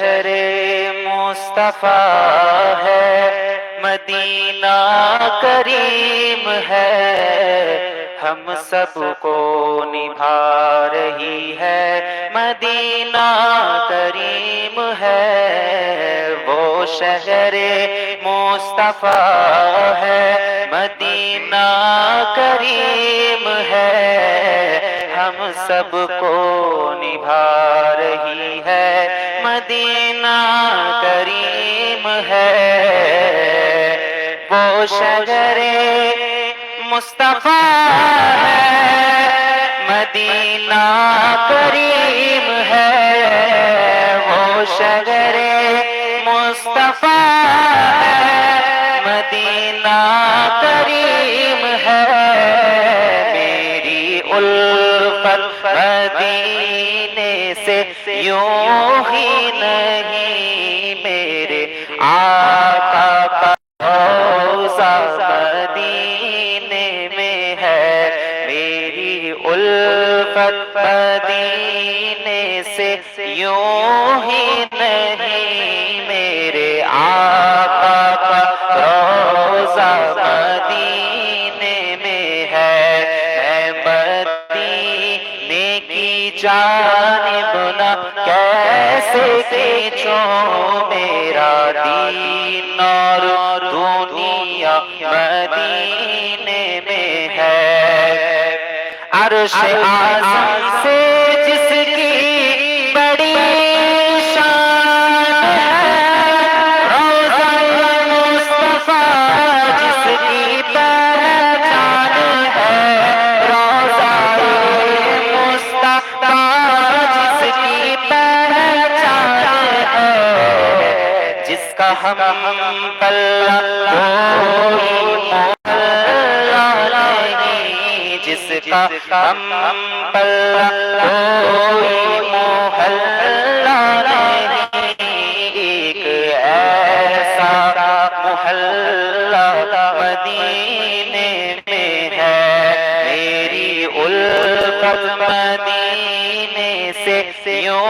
शहरे मुस्तफ़ा है, मदीना करीम है। हम सबको निभा रही है, मदीना करीम है। वो शहर मुस्तफ़ा है, मदीना करीम है। हम सबको निभा रही है, मदीना करीम है। वो शगरे मुस्तफ़ा है, मदीना करीम है। वो शगरे मुस्तफ़ा है, मदीना करीम है उल्फत मदीने से यूं ही नहीं जानिब न कैसे खींचूं मेरा दीन और दुनिया मदीने में है अर्श आज़म हम कोई मोहल्ला एक मेरी उल्फत मदीने से, यूँ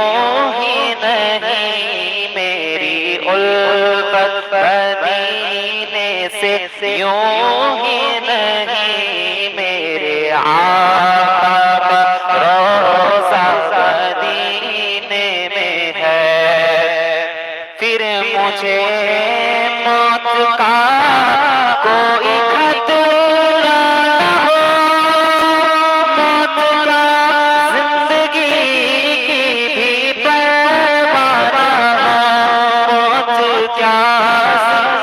ही नहीं मेरी से यूँ ही नहीं मेरे आका मुझे मौत का कोई खतरा न हो मौत का जिंदगी की भी परवाह न हो मौत क्या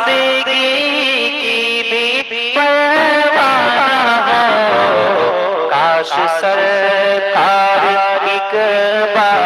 जिंदगी की भी परवाह न हो काश सरकार एक बार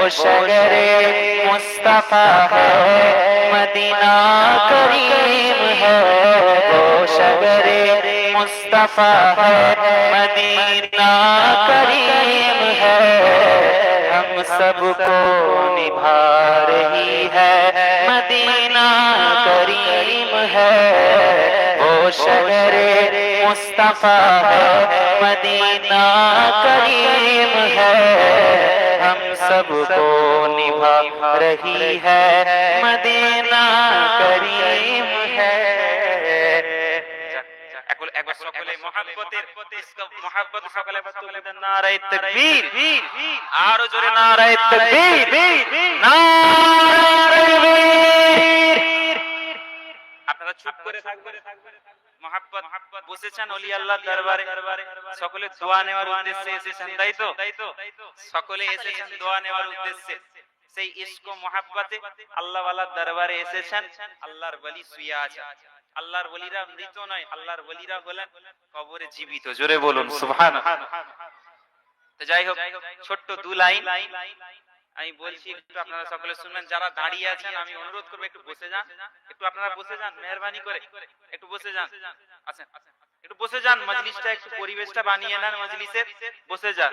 वो मुस्तफ़ा है, मदीना करीम है। वो शगरे मुस्तफ़ा है, मदीना करीम है। हम सबको निभा रही है मदीना करीम। वो शगरे मुस्तफा है मदीना करीम है हम सबको निभा रही है मदीना करीम है একবার একবার সকলে মহাব্বতের মহাব্বত সকলে বলতেন নারায়ে তাকবীর আরো জোরে নারায়ে তাকবীর নারায়ে চুপ করে থাকবেন। মহাব্বত বসেছেন অলি আল্লাহ দরবারে? সকলে দোয়া নেওয়ার উদ্দেশ্যে এসেছেন তাই তো? সকলে এসেছেন দোয়া নেওয়ার উদ্দেশ্যে। সেই ইস্ক মহাব্বতে আল্লাহ ওয়ালার দরবারে এসেছেন। আল্লাহর বলি শুয়ে আছে। আল্লাহর বলিরা মৃত নয় আল্লাহর বলিরা হলেন কবরে জীবিত। জোরে বলুন সুবহান যাই হোক ছোট্ট দু লাইন। আমি বলছি একটু আপনারা সকলে শুনবেন যারা দাঁড়িয়ে আছেন আমি অনুরোধ করব একটু বসে যান। একটু আপনারা বসে যান মেহরবানি করে একটু বসে যান। আছেন আচ্ছা, আচ্ছা। একটু বসে যান মজলিসটা একটু পরিবেশটা বানিয়ে নেন মজলিসের বসে যান।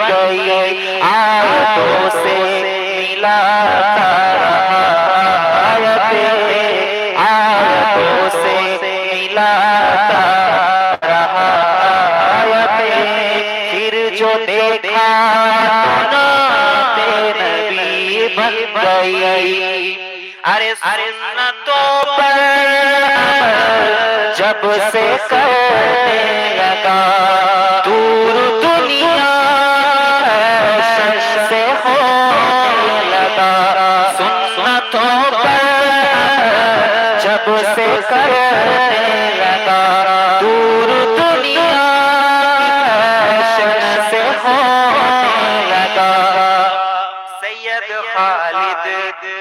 गई आयतों से रहा आयतें आयतों से फिर जो देखा तो नबी गई अरे सुन्नतों पर जब से करने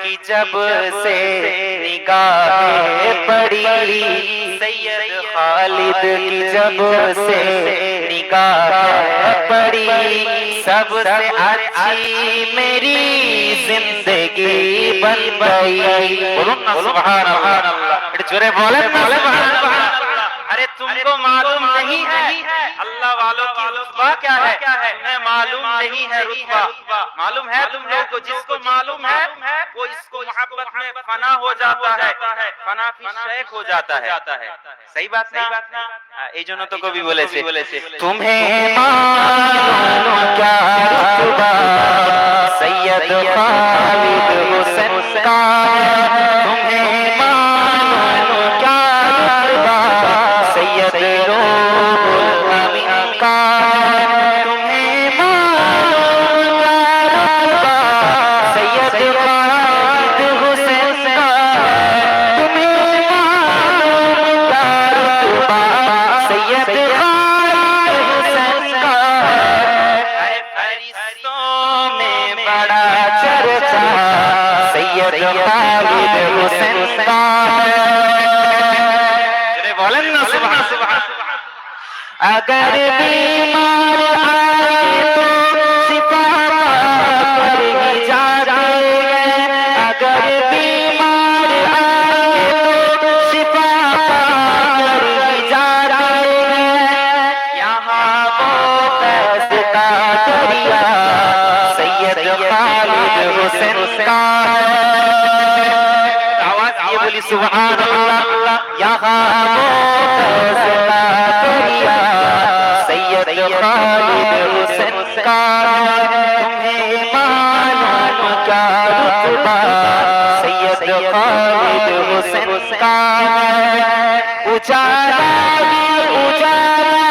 की जब से निगाहें पड़ी। सैयद खालिद की जब से निगाहें पड़ी। सब अच्छी मेरी ज़िंदगी बन गई। सुभान बोले बोले अरे तुमको मालूम नहीं है। अल्लाह वालों की क्या है? क्या है? मालूम नहीं है रुतबा मालूम है तुम लोग को जिसको मालूम है वो इसको मोहब्बत में फना हो जाता है फना फिर शेख हो जाता है सही बात सही बात ना এই জন্য তো কবি বলেছে বলেছে तुम्हें मालूम क्या रुतबा सैयद अगर बीमार आए तो शिफा पर ही जाते हैं। अगर बीमार आए तो शिफा पर ही जाते हैं। यहाँ वो दरिया सैयद खालिद हुसैन का বলি সুবহান আল্লাহ ইয়াহা ফয়সলা করিয়া সৈয়দ খালিদ হোসেন কা তুমি মালান উচারা উচারা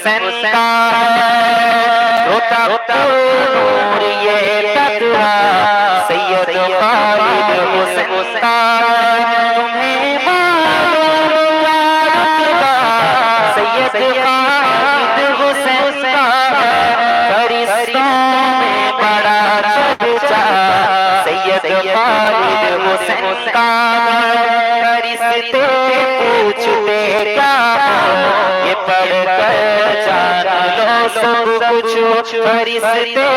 हुसैन का रोता तकवा सैयद खालिद हुसैन का सैयद खालिद हुसैन का फरिश्तों का पूछते हो कर जान लो सब कुछ फरिश्ते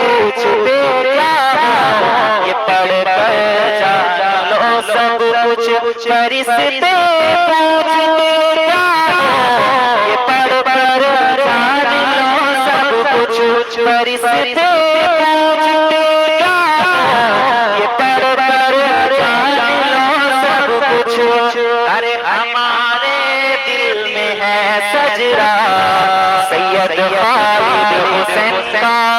पूछते क्या हो ये पढ़ कर जान लो सब कुछ फरिश्ते पूछते क्या हो ये पढ़ कर जान लो सब कुछ फरिश्ते Quando eu falo, eu vou sentar.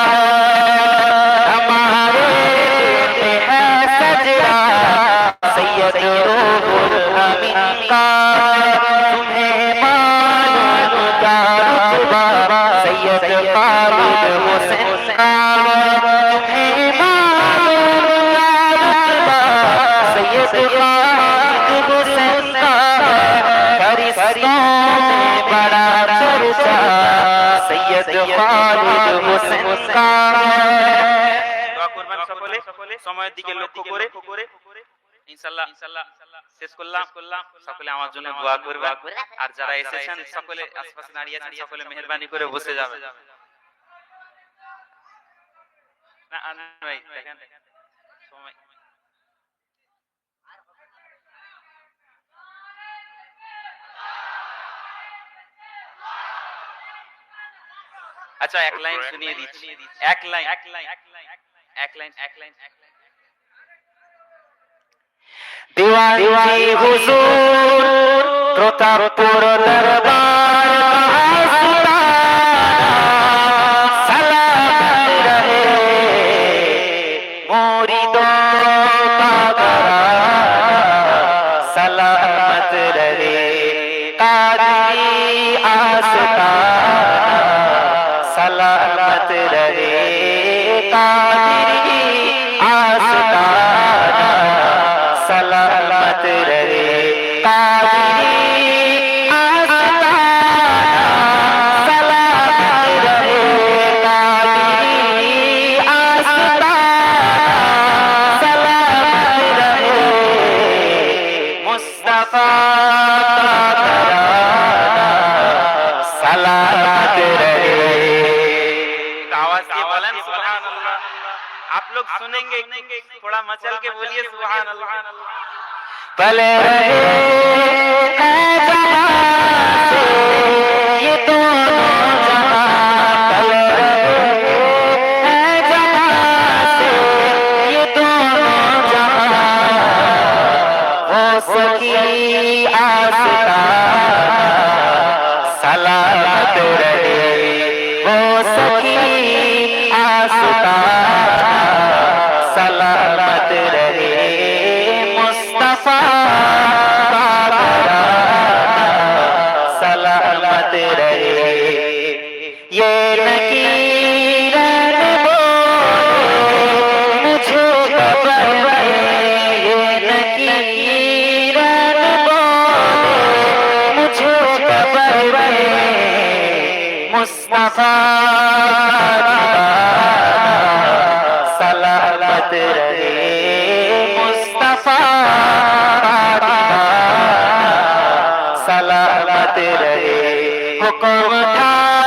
সময়ের দিকে লক্ষ্য করে ইনশাআল্লাহ শেষ করলাম সকলে আমার জন্য দোয়া করবেন আর যারা এসেছেন সকলে আশপাশে দাঁড়িয়ে আছেন সকলে মেহেরবানি করে বসে যাবেন না আর ভাই দেখেন আচ্ছা এক লাইন শুনিয়ে দিচ্ছি এক লাইন এক লাইন এক লাইন এক লাইন এক লাইন এক লাইন दीवान जी हुजूर प्रतापपुर दरबार का सलामत रहे मुरीदों का आप लोग सुनेंगे थोड़ा मचल के बोलिए सुबह भले रहे सलामत रहे मुस्तफा सलामत रहे हुक्म था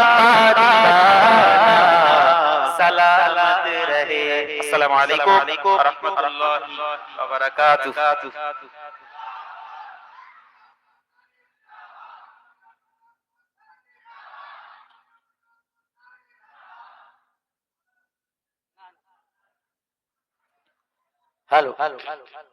Assalamualaikum warahmatullahi wabarakatuh. Halo, halo, halo, halo.